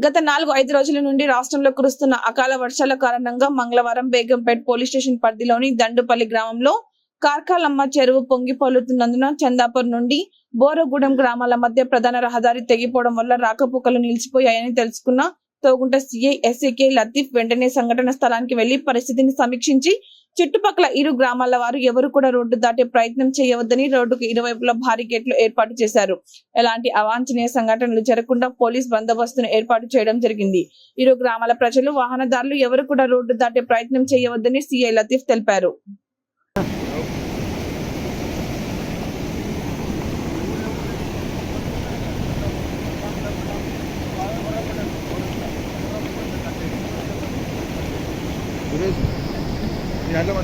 గత నాలుగు ఐదు రోజుల నుండి రాష్ట్రంలో కురుస్తున్న అకాల వర్షాల కారణంగా మంగళవారం బేగంపేట్ పోలీస్ స్టేషన్ పరిధిలోని దండుపల్లి గ్రామంలో కార్కాలమ్మ చెరువు పొంగి పొల్లుతున్నందున చందాపూర్ నుండి బోరగూడెం గ్రామాల మధ్య ప్రధాన రహదారి తెగిపోవడం వల్ల రాకపోకలు నిలిచిపోయాయని తెలుసుకున్న తోగుంట సిఐ ఎస్ఏకే లతీఫ్ వెంటనే సంఘటన స్థలానికి వెళ్ళి పరిస్థితిని సమీక్షించి చుట్టుపక్కల ఇరు గ్రామాల వారు ఎవరు కూడా రోడ్డు దాటే ప్రయత్నం చేయవద్దని రోడ్డుకు ఇరువైపులా భారీ గేట్లు ఏర్పాటు చేశారు. ఎలాంటి అవాంఛనీయ సంఘటనలు జరగకుండా పోలీస్ బందోబస్తును ఏర్పాటు చేయడం జరిగింది. ఇరు గ్రామాల ప్రజలు వాహనదారులు ఎవరు కూడా రోడ్డు దాటే ప్రయత్నం చేయవద్దని సిఐ లతీఫ్ తెలిపారు. mirarlo más